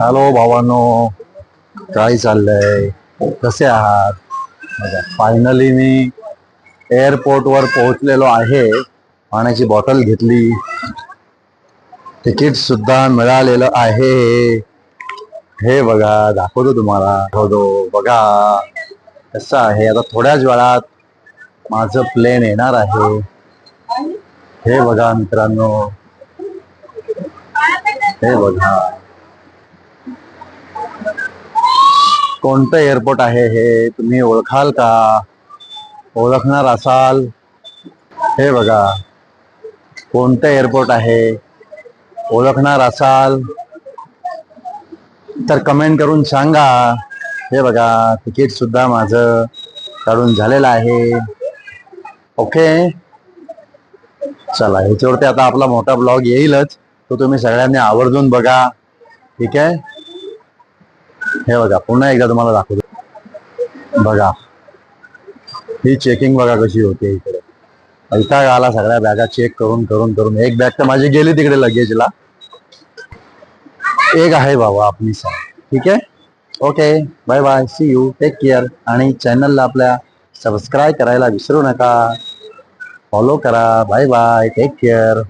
Hello भावांनो काय चाललंय? कसे आहात? फायनली मी एअरपोर्टवर पोहोचलेलो आहे. पाण्याची बॉटल घेतली. तिकीट सुद्धा मिळालेलं आहे. हे बघा दाखवतो तुम्हाला. दाखवतो बघा. कसं आहे? आता थोड्याच वेळात माझं प्लेन येणार आहे. हे बघा मित्रांनो. हे बघा. कोणतं एअरपोर्ट आहे हे तुम्ही ओळखाल का? ओळखणार असाल? हे बघा. कोणतं एअरपोर्ट आहे? ओळखणार असाल? तर कमेंट करून सांगा. हे बघा तिकीट सुद्धा माझं काढून झालेलं आहे. ओके चला ह्याच्यावरती आता आपला मोठा ब्लॉग येईलच. तो तुम्ही सगळ्यांनी आवर्जून बघा. ठीक आहे? हे बघा पुन्हा एकदा तुम्हाला दाखवतो. बघा. ही चेकिंग बघा कशी होते इकडे. ऐका गाला सगळ्या बॅगा चेक करून करून करून. एक बॅग तर माझी गेली तिकडे लगेजला. एक आहे बाबा आपली ठीक आहे? Okay bye bye see you take care आणि चॅनलला आपल्या सबस्क्राईब करायला विसरू नका. फॉलो करा. Bye bye take care